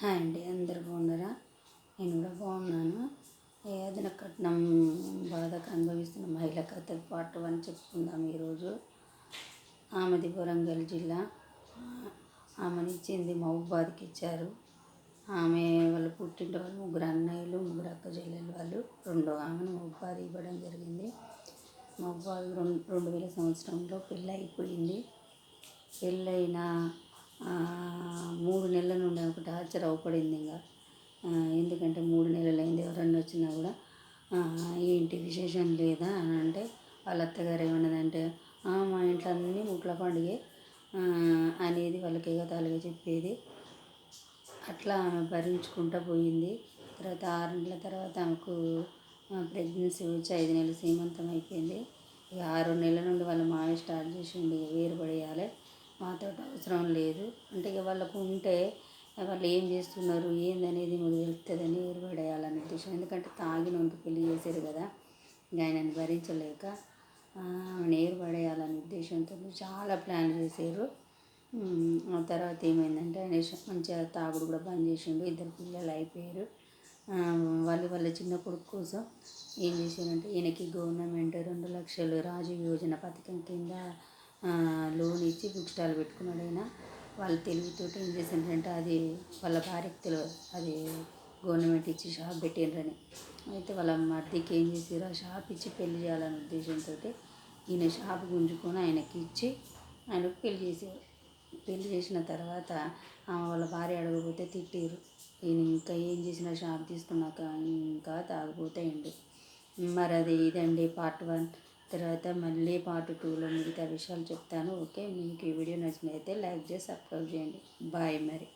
Hi అండి అందరు బాగున్నారా? నేను కూడా బాగున్నాను. ఏదైనా కట్నం బాధకు అనుభవిస్తున్న మహిళ కథ పార్ట్ వన్ చెప్పుకుందాం ఈరోజు. ఆమెది వరంగల్ జిల్లా. ఆమెనిచ్చింది మహబాద్కి ఇచ్చారు. ఆమె వాళ్ళు పుట్టిన వాళ్ళు ముగ్గురు అన్నయ్యలు ముగ్గురు అక్క చెల్లెలు వాళ్ళు రెండో ఆమెను మహబాద్ ఇవ్వడం జరిగింది. మహబాద్ రెండు రెండు వేల సంవత్సరంలో పెళ్ళి అయిపోయింది. పెళ్ళైన మూడు నెలల టార్చర్ పడింది ఇంకా. ఎందుకంటే మూడు నెలలైంది ఎవరన్నా వచ్చినా కూడా. ఏంటి విశేషం లేదా అని అంటే వాళ్ళ అత్తగారు ఏమన్నదంటే మా ఇంట్లో అన్నీ ముట్ల పండుగే. అనేది వాళ్ళకి ఎగతాళిగా చెప్పేది. అట్లా ఆమె భరించుకుంటూ పోయింది. తర్వాత ఆరు నెలల తర్వాత ఆమెకు ప్రెగ్నెన్సీ వచ్చి ఐదు నెలలు సీమంతం అయిపోయింది. ఇక ఆరు నెలల నుండి వాళ్ళ మావి స్టార్ట్ చేసిండు వేరుపడేయాలి. మాతో అవసరం లేదు. అంటే ఇక వాళ్ళకు ఉంటే వాళ్ళు ఏం చేస్తున్నారు? ఏందనేది మాకు తెలుస్తుందని ఏర్పడేయాలని ఉద్దేశం. ఎందుకంటే తాగిన ఉంటే పెళ్ళి చేశారు కదా. ఇక ఆయనని భరించలేక ఆమెను ఏర్పడేయాలనే ఉద్దేశంతో చాలా ప్లాన్ చేశారు. ఆ తర్వాత ఏమైందంటే ఆయన మంచిగా తాగుడు కూడా బంద్ చేసిండు. ఇద్దరు పిల్లలు అయిపోయారు. వాళ్ళు వాళ్ళ చిన్న కొడుకు కోసం ఏం చేశారంటే ఈయనకి గవర్నమెంట్ రెండు లక్షలు రాజు యోజన పథకం కింద లోన్ ఇచ్చి బుక్ స్టాల్ పెట్టుకున్నాడు ఆయన. వాళ్ళు తెలివితోటి ఏం చేసిండ్రంటే అది వాళ్ళ భార్యకు తెలియదు అది గవర్నమెంట్ ఇచ్చి షాప్ పెట్టిండ్రని. అయితే వాళ్ళ మర్దికి ఏం చేసారు ఆ షాప్ ఇచ్చి పెళ్ళి చేయాలనే ఉద్దేశంతో ఈయన షాప్ గుంజుకొని ఆయనకి ఇచ్చి ఆయనకు పెళ్ళి చేసారు పెళ్ళి చేసిన తర్వాత ఆమె వాళ్ళ భార్య అడగబోతే తిట్టారు ఈయన ఇంకా ఏం చేసినా షాప్ తీసుకున్నాక ఇంకా తాగిపోతాయండి మరి అది ఇదండి పార్ట్ వన్. తర్వాత మళ్ళీ పార్ట్ టూలో మిగతా విషయాలు చెప్తాను. ఓకే మీకు ఈ వీడియో నచ్చినైతే లైక్ చేసి సబ్స్క్రైబ్ చేయండి. బాయ్ మరి.